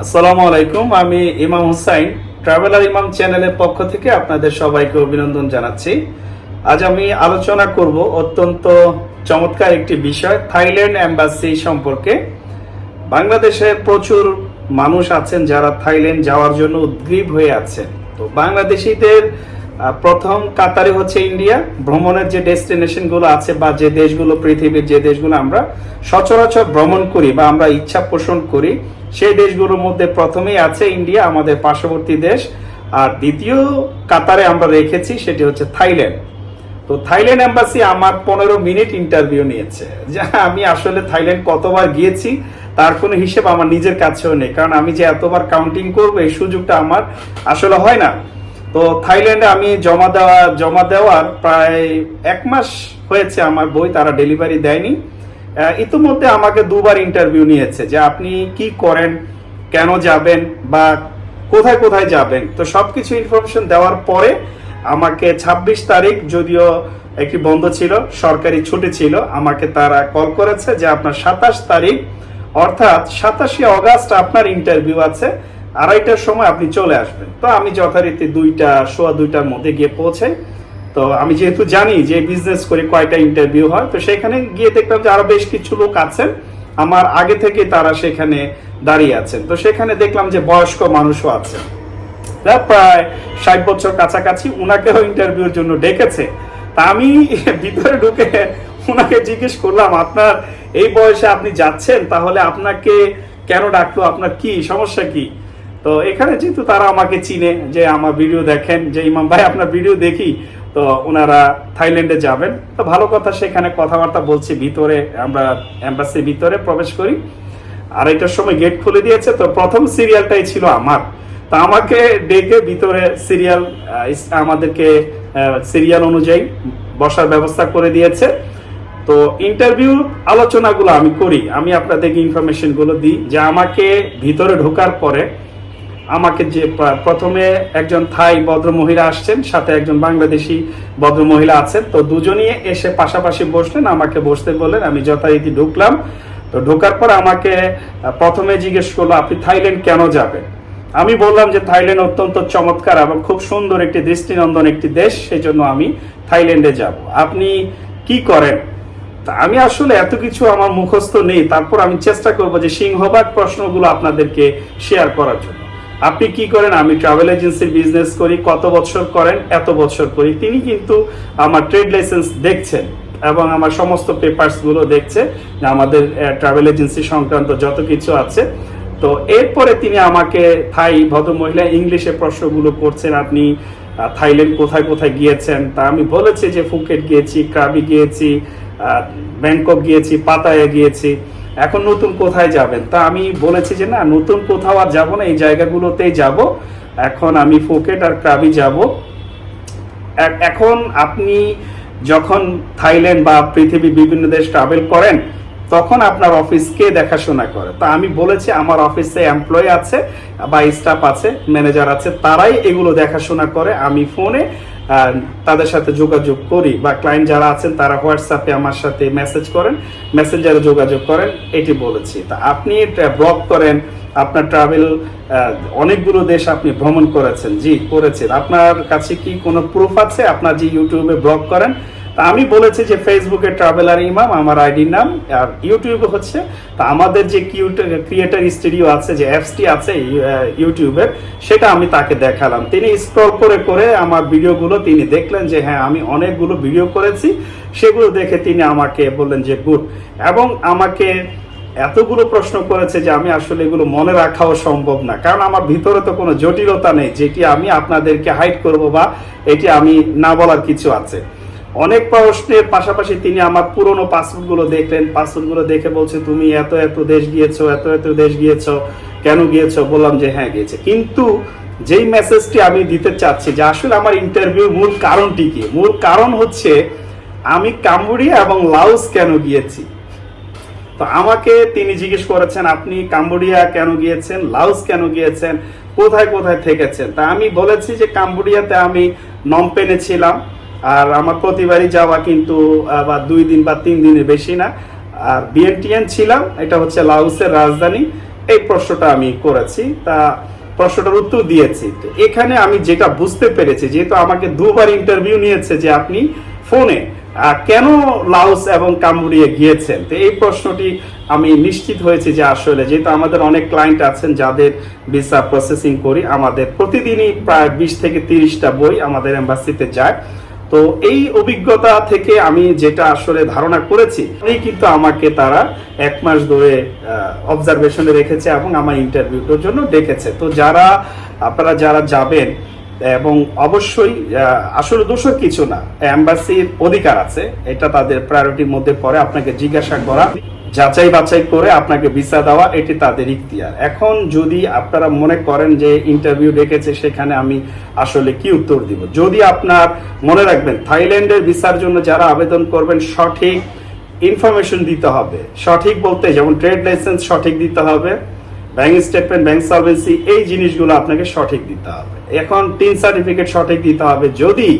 আসসালামু আলাইকুম। আমি ইমাম হুসাইন, ট্রাভেলার ইমাম চ্যানেলের পক্ষ থেকে আপনাদের সবাইকে অভিনন্দন জানাচ্ছি। আজ আমি আলোচনা করব অত্যন্ত চমৎকার একটি বিষয়, থাইল্যান্ড অ্যাম্বাসি সম্পর্কে। বাংলাদেশে প্রচুর মানুষ আছেন যারা থাইল্যান্ড যাওয়ার জন্য উদ্গ্রীব হয়ে আছেন। তো বাংলাদেশিদের প্রথম কাতারে হচ্ছে ইন্ডিয়া। ভ্রমণের যে ডেস্টিনেশনগুলো আছে বা যে দেশগুলো, পৃথিবীর যে দেশগুলো আমরা সচরাচর ভ্রমণ করি বা আমরা ইচ্ছা পোষণ করি, সেই দেশগুলোর মধ্যে প্রথমেই আছে ইন্ডিয়া, আমাদের পার্শ্ববর্তী দেশ। আর দ্বিতীয় কাতারে আমরা রেখেছি সেটি হচ্ছে থাইল্যান্ড। তো থাইল্যান্ড এম্বাসি আমার পনেরো মিনিট ইন্টারভিউ নিয়েছে। যা আমি আসলে থাইল্যান্ড কতবার গিয়েছি, তার কোনো হিসেব আমার নিজের কাছেও নেই। কারণ আমি যে এতবার কাউন্টিং করব, এই সুযোগটা আমার আসলে হয় না। তো থাইল্যান্ডে আমি জমা দেওয়া, জমা দেওয়ার প্রায় এক মাস হয়েছে আমার বই, তারা ডেলিভারি দেয়নি। ইতিমধ্যে আমাকে দুবার ইন্টারভিউ নিয়েছে যে আপনি কি করেন, কেন যাবেন বা কোথায় কোথায় যাবেন। তো সবকিছু ইনফরমেশন দেওয়ার পরে আমাকে ২৬ তারিখ যদিও একটি বন্ধ ছিল, সরকারি ছুটি ছিল, আমাকে তারা কল করেছে যে আপনার সাতাশ তারিখ, অর্থাৎ সাতাশে অগাস্ট আপনার ইন্টারভিউ আছে। আড়াইটার সময় আপনি চলে আসবেন। তো আমি যথারীতি দুইটা, সোয়া দুইটার মধ্যে গিয়ে পৌঁছাই তো আমি যেহেতু জানি যে বিজনেস করে কয়টা ইন্টারভিউ হয়, তো সেখানে গিয়ে দেখলাম যে আরও বেশ কিছু লোক আছেন। আমার আগে থেকে তারা সেখানে দাঁড়িয়ে আছেন। তো সেখানে দেখলাম যে বয়স্ক মানুষও আছেন প্রায় ষাট বছর কাছাকাছি উনাকেও ইন্টারভিউর জন্য ডেকেছে। তা আমি ভিতরে ঢুকে উনাকে জিজ্ঞেস করলাম, আপনার এই বয়সে আপনি যাচ্ছেন? তাহলে আপনাকে কেন ডাকলো? আপনার কি? সমস্যা কি? তো এখানে যেহেতু তারা আমাকে চিনে যে আমার ভিডিও দেখেন, যে ইমাম ভাই আপনার ভিডিও দেখি, তো ওনারা থাইল্যান্ডে যাবেন। তো ভালো কথা, সেখানে কথাবার্তা বলছি, ভিতরে আমরা এম্বাসির ভিতরে প্রবেশ করি। আর এটার সময় গেট খুলে দিয়েছে, তো প্রথম সিরিয়ালটাই ছিল আমার। তা আমাকে ডেকে ভিতরে সিরিয়াল আমাদেরকে সিরিয়াল অনুযায়ী বসার ব্যবস্থা করে দিয়েছে। তো ইন্টারভিউ আলোচনাগুলো আমি করি। আমি আপনাদেরকে ইনফরমেশনগুলো দিই যে আমাকে ভিতরে ঢোকার পরে আমাকে যে প্রথমে একজন থাই ভদ্র মহিলা আসছেন, সাথে একজন বাংলাদেশি ভদ্র মহিলা আছেন, তো দুজনই এসে পাশাপাশি বসলেন, আমাকে বসতে বললেন, আমি যথারীতি ঢুকলাম। তো ঢোকার পর আমাকে প্রথমে জিজ্ঞেস করল, আপনি থাইল্যান্ড কেন যাবেন? আমি বললাম যে, থাইল্যান্ড অত্যন্ত চমৎকার এবং খুব সুন্দর একটি দৃষ্টিনন্দন একটি দেশ সেই জন্য আমি থাইল্যান্ডে যাব। আপনি কি করেন? আমি আসলে এত কিছু আমার মুখস্থ নেই, তারপর আমি চেষ্টা করব যে সিংহভাগ প্রশ্নগুলো আপনাদেরকে শেয়ার করার জন্য। আপনি কি করেন? আমি ট্রাভেল এজেন্সির বিজনেস করি, কত বছর করেন, এত বছর করি। তিনি কিন্তু আমার ট্রেড লাইসেন্স দেখছেন এবং আমার সমস্ত পেপারসগুলো দেখছে আমাদের ট্রাভেল এজেন্সি সংক্রান্ত যত কিছু আছে। তো এরপরে তিনি আমাকে থাই ভদ্রমহিলা ইংলিশে প্রশ্নগুলো করছেন, আপনি থাইল্যান্ড কোথায় কোথায় গিয়েছেন? তা আমি বলেছি যে ফুকেট গিয়েছি, ক্রাবি গিয়েছি ব্যাংকক গিয়েছি, পাতায়া গিয়েছি। এখন নতুন কোথায় যাবেন? তা আমি বলেছি যে না, নতুন কোথাও আর যাব না, এই জায়গাগুলোতেই যাব। এখন আমি ফোকেট আর ক্রাবি যাব। এখন আপনি যখন থাইল্যান্ড বা পৃথিবীর বিভিন্ন দেশ ট্রাভেল করেন, তখন আপনার অফিসকে দেখাশোনা করে। তা আমি বলেছি, আমার অফিসে এমপ্লয় আছে বা স্টাফ আছে ম্যানেজার আছে, তারাই এগুলো দেখাশোনা করে। আমি ফোনে তাদের সাথে যোগাযোগ করি বা ক্লায়েন্ট যারা আছেন তারা হোয়াটসঅ্যাপে আমার সাথে মেসেজ করেন মেসেঞ্জারে যোগাযোগ করেন, এটি বলেছি। তা আপনি ব্লগ করেন, আপনার ট্রাভেল অনেকগুলো দেশ আপনি ভ্রমণ করেছেন, জি, করেছেন। আপনার কাছে কি কোনো প্রুফ আছে? আপনার যে ইউটিউবে ব্লগ করেন তা আমি বলেছি যে ফেসবুকে ট্রাভেলার ইমাম আমার আইডির নাম, আর ইউটিউবে হচ্ছে, তা আমাদের যে ক্রিয়েটার স্টুডিও আছে, যে অ্যাপসটি আছে ইউটিউবের সেটা আমি তাকে দেখালাম। তিনি স্ক্রল করে করে আমার ভিডিওগুলো তিনি দেখলেন যে হ্যাঁ আমি অনেকগুলো ভিডিও করেছি, সেগুলো দেখে তিনি আমাকে বললেন যে গুড এবং আমাকে এতগুলো প্রশ্ন করেছে যে, আমি আসলে এগুলো মনে রাখাও সম্ভব না, কারণ আমার ভিতরে তো কোনো জটিলতা নেই, যেটি আমি আপনাদেরকে হাইড করব বা এটি আমি না বলার কিছু আছে। অনেক প্রশ্নের পাশাপাশি তিনি আমার পুরনো পাসপোর্টগুলো দেখলেন পাসপোর্টগুলো দেখে বলছে, তুমি এত এত দেশ গিয়েছো, এত এত দেশ গিয়েছো, কেন গিয়েছো? বললাম যে হ্যাঁ গিয়েছে। কিন্তু যেই মেসেজটি আমি দিতে চাচ্ছি, যে আসলে আমার ইন্টারভিউ মূল কারণটি কি? মূল কারণ হচ্ছে, আমি কাম্বোডিয়া এবং লাউস কেন গিয়েছি? তো আমাকে তিনি জিজ্ঞেস করেছেন, আপনি কাম্বোডিয়া কেন গিয়েছেন? লাওস কেন গিয়েছেন? কোথায় কোথায় থেকেছেন? তা আমি বলেছি যে, কাম্বোডিয়াতে আমি নমপেনে ছিলাম। আর আমার প্রতিবারই যাওয়া কিন্তু বা দুই দিন বা তিন দিনের বেশি না। আর বিএনটিএন ছিলাম, এটা হচ্ছে লাউসের রাজধানী। এই প্রশ্নটা আমি করেছি, তা প্রশ্নটার উত্তর দিয়েছি। তো এখানে আমি যেটা বুঝতে পেরেছি, যেহেতু আমাকে দুবার ইন্টারভিউ নিয়েছে যে আপনি ফোনে কেন লাউস এবং কাম্বোডিয়া গিয়েছেন? তো এই প্রশ্নটি আমি নিশ্চিত হয়েছি যে আসলে, যেহেতু আমাদের অনেক ক্লায়েন্ট আছেন যাদের ভিসা প্রসেসিং করি, আমাদের প্রতিদিনই প্রায় বিশ থেকে তিরিশটা বই আমাদের এম্বাসিতে যায়। তো এই অভিজ্ঞতা থেকে আমি যেটা আসলে ধারণা করেছি, এই কিন্তু আমাকে তারা এক মাস ধরে অবজারভেশনে রেখেছে এবং আমার ইন্টারভিউটার জন্য ডেকেছে। তো যারা, আপনারা যারা যাবেন এবং অবশ্যই আসলে দোষের কিছু না অ্যাম্বাসির অধিকার আছে, এটা তাদের প্রায়োরিটির মধ্যে পড়ে। আপনাকে জিজ্ঞাসা করা যাচাই বাছাই করে আপনাকে ভিসা দেওয়া, এটি তাদের ইখতিয়ার। এখন যদি আপনারা মনে করেন যে ইন্টারভিউ ডেকেছে, সেখানে আমি আসলে কি উত্তর দিব? যদি আপনার মনে রাখবেন থাইল্যান্ডের ভিসার জন্য যারা আবেদন করবেন, সঠিক ইনফরমেশন দিতে হবে। সঠিক বলতে যেমন ট্রেড লাইসেন্স সঠিক দিতে হবে, ব্যাংক স্টেটমেন্ট, ব্যাংক সার্ভেন্সি এই জিনিসগুলো আপনাকে সঠিক দিতে হবে। এখন তিন সার্টিফিকেট সঠিক দিতে হবে। যদি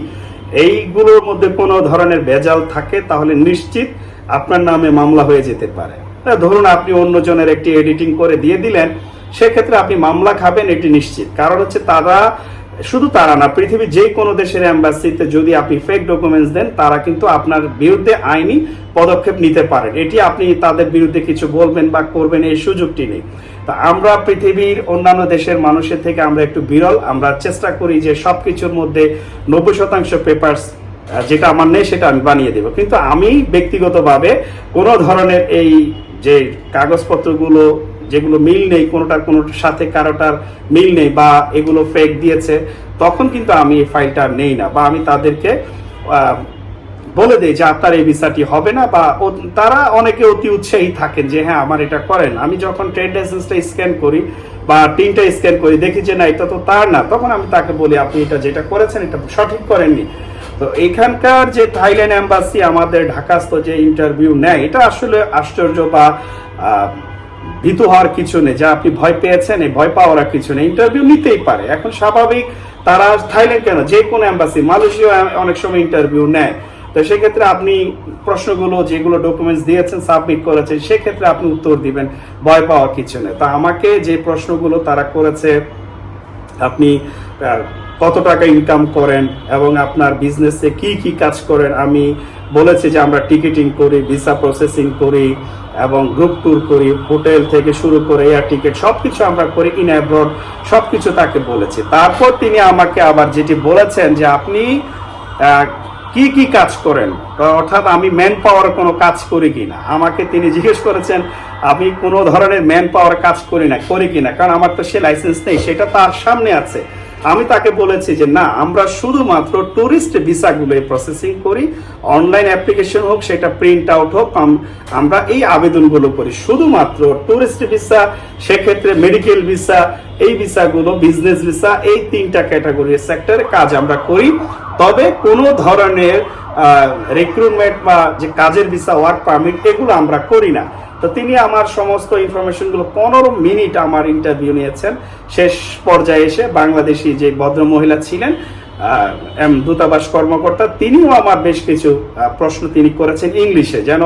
এইগুলোর মধ্যে কোনো ধরনের ভেজাল থাকে, তাহলে নিশ্চিত আপনার নামে মামলা হয়ে যেতে পারে। ধরুন আপনি অন্যজনের একটি এডিটিং করে দিয়ে দিলেন, সেক্ষেত্রে আপনি মামলা খাবেন এটি নিশ্চিত। কারণ হচ্ছে তারা, শুধু তারা না, পৃথিবীর যে কোনো দেশের অ্যাম্বাসিতে যদি আপনি ফেক ডকুমেন্টস দেন, তারা কিন্তু আপনার বিরুদ্ধে আইনি পদক্ষেপ নিতে পারেন। এটি আপনি তাদের বিরুদ্ধে কিছু বলবেন বা করবেন, এই সুযোগটি নেই। তা আমরা পৃথিবীর অন্যান্য দেশের মানুষের থেকে আমরা একটু বিরল। আমরা চেষ্টা করি যে সব কিছুর মধ্যে নব্বই শতাংশ পেপার্স যেটা আমার নেই সেটা আমি বানিয়ে দেবো। কিন্তু আমি ব্যক্তিগতভাবে কোনো ধরনের এই যে কাগজপত্রগুলো, যেগুলো মিল নেই, কোনোটার কোনোটার সাথে কারোটার মিল নেই বা এগুলো ফেক দিয়েছে, তখন কিন্তু আমি এই ফাইলটা নেই না। বা আমি তাদেরকে বলে দেই যে আপনার এই ভিসাটি হবে না বা তারা অনেকে অতি উৎসাহী থাকেন যে হ্যাঁ আমার এটা করেন আমি যখন ট্রেড লাইসেন্সটা স্ক্যান করি বা টিনটা স্ক্যান করি, দেখি যে না, এটা তো তার না, তখন আমি তাকে বলি, আপনি এটা যেটা করেছেন, এটা সঠিক করেননি। তো এখানকার যে থাইল্যান্ড এম্বাসি, আমাদের ঢাকাস্থ যে ইন্টারভিউ নেয়, এটা আসলে আশ্চর্য বা ভীতু হওয়ার কিছু নেই। যা আপনি ভয় পেয়েছেন, এই ভয় পাওয়ার কিছু নেই। ইন্টারভিউ নিতেই পারে। এখন স্বাভাবিক তারা থাইল্যান্ড কেন? যে কোনো এম্বাসি মালয়েশিয়া অনেক সময় ইন্টারভিউ নেয়। তো সেক্ষেত্রে আপনি প্রশ্নগুলো, যেগুলো ডকুমেন্টস দিয়েছেন, সাবমিট করেছেন, সেক্ষেত্রে আপনি উত্তর দিবেন। ভয় পাওয়ার কিছু নেই। তা আমাকে যে প্রশ্নগুলো তারা করেছে, আপনি কত টাকা ইনকাম করেন এবং আপনার বিজনেসে কি কি কাজ করেন, আমি বলেছি যে আমরা টিকিটিং করি ভিসা প্রসেসিং করি এবং গ্রুপ ট্যুর করি হোটেল থেকে শুরু করে এয়ার টিকিট সবকিছু আমরা করি ইন অ্যাব্রড সবকিছু তাকে বলেছি। তারপর তিনি আমাকে আবার যেটি বলেছেন যে আপনি কি কি কাজ করেন? অর্থাৎ আমি ম্যান পাওয়ার কোনো কাজ করি কি না আমাকে তিনি জিজ্ঞেস করেছেন আমি কোনো ধরনের ম্যান পাওয়ার কাজ করি না, করি কি না কারণ আমার তো সে লাইসেন্স নেই, সেটা তার সামনে আছে। আমি তাকে বলেছি যে, না, আমরা শুধুমাত্র টুরিস্ট ভিসাগুলো প্রসেসিং করি। অনলাইন অ্যাপ্লিকেশন হোক, সেটা প্রিন্ট আউট হোক আমরা এই আবেদনগুলো করি। শুধুমাত্র টুরিস্ট ভিসা সেক্ষেত্রে মেডিকেল ভিসা এই ভিসাগুলো বিজনেস ভিসা এই তিনটা ক্যাটাগরির সেক্টরে কাজ আমরা করি। তবে কোনো ধরনের রিক্রুটমেন্ট বা যে কাজের ভিসা ওয়ার্ক পারমিট এগুলো আমরা করি না। তো তিনি আমার সমস্ত ইনফরমেশনগুলো পনেরো মিনিট আমার ইন্টারভিউ নিয়েছেন। শেষ পর্যায়ে এসে বাংলাদেশি যে ভদ্র মহিলা ছিলেন এম দূতাবাস কর্মকর্তা, তিনিও আমার বেশ কিছু প্রশ্ন তিনি করেছেন ইংলিশে। যেন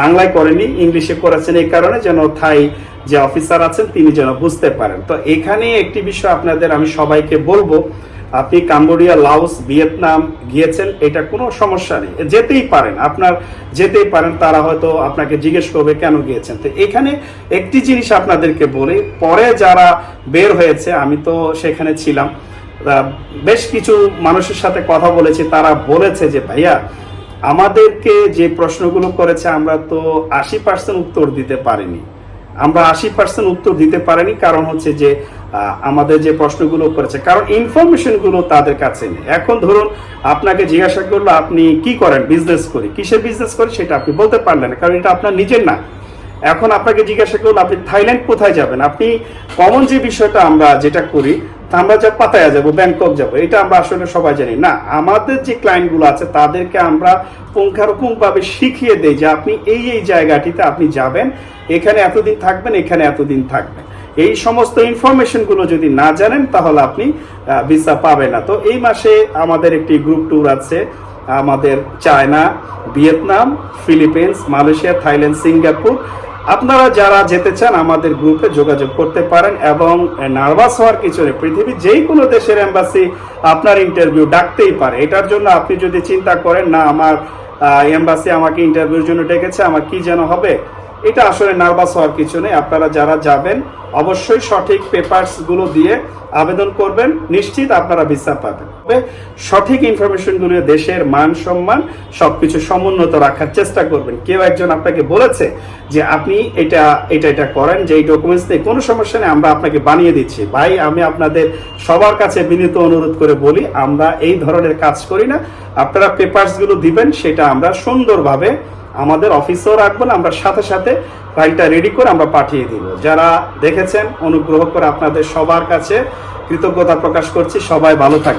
বাংলায় করেনি ইংলিশে করেছেন এই কারণে যেন থাই যে অফিসার আছেন, তিনি যেন বুঝতে পারেন। তো এখানে একটি বিষয় আপনাদের আমি সবাইকে বলব আপনি কাম্বোডিয়া লাউস ভিয়েতনাম গিয়েছেন, এটা কোনো সমস্যা নেই। যেতেই পারেন, আপনার যেতেই পারেন, তারা হয়তো আপনাকে জিজ্ঞেস করবে কেন গিয়েছেন। তো এখানে একটি জিনিস আপনাদেরকে বলি, পরে যারা বের হয়েছে, আমি তো সেখানে ছিলাম বেশ কিছু মানুষের সাথে কথা বলেছি, তারা বলেছে যে, ভাইয়া, আমাদেরকে যে প্রশ্নগুলো করেছে, আমরা তো আশি পার্সেন্ট উত্তর দিতে পারিনি। আমরা আশি পার্সেন্ট উত্তর দিতে পারিনি, কারণ হচ্ছে যে আমাদের যে প্রশ্নগুলো করেছে, কারণ ইনফরমেশনগুলো তাদের কাছে নেই। এখন ধরুন আপনাকে জিজ্ঞাসা করল, আপনি কি করেন? বিজনেস করি। কিসের বিজনেস করেন সেটা আপনি বলতে পারলেন কারণ এটা আপনার নিজের না। এখন আপনাকে জিজ্ঞাসা করল, আপনি থাইল্যান্ড কোথায় যাবেন? আপনি কমন যে বিষয়টা আমরা যেটা করি, তা আমরা যা পাতায়া যাব, ব্যাংকক যাব, এটা আমরা আসলে সবাই জানি। না, আমাদের যে ক্লায়েন্টগুলো আছে, তাদেরকে আমরা পুঙ্খানুপুঙ্খ ভাবে শিখিয়ে দেই যে আপনি এই এই জায়গাটিতে আপনি যাবেন, এখানে এতদিন থাকবেন, এখানে এতদিন থাকবেন। এই সমস্ত ইনফরমেশনগুলো যদি না জানেন, তাহলে আপনি ভিসা পাবে না। তো এই মাসে আমাদের একটি গ্রুপ ট্যুর আছে, আমাদের China, Vietnam, Philippines, Malaysia, Thailand, Singapore. আপনারা যারা যেতে চান আমাদের গ্রুপে যোগাযোগ করতে পারেন এবং নার্ভাস হওয়ার কিছু নেই। পৃথিবীর যেই কোনো দেশের এম্বাসি আপনার ইন্টারভিউ ডাকতেই পারে। এটার জন্য আপনি যদি চিন্তা করেন, না, আমার এম্বাসি আমাকে ইন্টারভিউর জন্য ডেকেছে, আমার কি যেন হবে? এটা আসলে নার্ভাস হওয়ার কিছু নেই। আপনারা যারা যাবেন, অবশ্যই সঠিক পেপারসগুলো দিয়ে আবেদন করবেন। নিশ্চিত আপনারা ভিসা পাবেন। তবে সঠিক ইনফরমেশনগুলো দেশের মান সম্মান সবকিছু সমুন্নত রাখার চেষ্টা করবেন। কেউ একজন আপনাকে বলেছে যে, আপনি এটা এটা এটা করেন যে এই ডকুমেন্টস নেই কোনো সমস্যা নেই, আমরা আপনাকে বানিয়ে দিচ্ছি। ভাই, আমি আপনাদের সবার কাছে বিনীত অনুরোধ করে বলি, আমরা এই ধরনের কাজ করি না। আপনারা পেপারসগুলো দিবেন, সেটা আমরা সুন্দরভাবে আমাদের অফিসেও রাখবেন আমরা সাথে সাথে ফাইলটা রেডি করে আমরা পাঠিয়ে দিব। যারা দেখেছেন, অনুগ্রহ করে আপনাদের সবার কাছে কৃতজ্ঞতা প্রকাশ করছি। সবাই ভালো থাকবে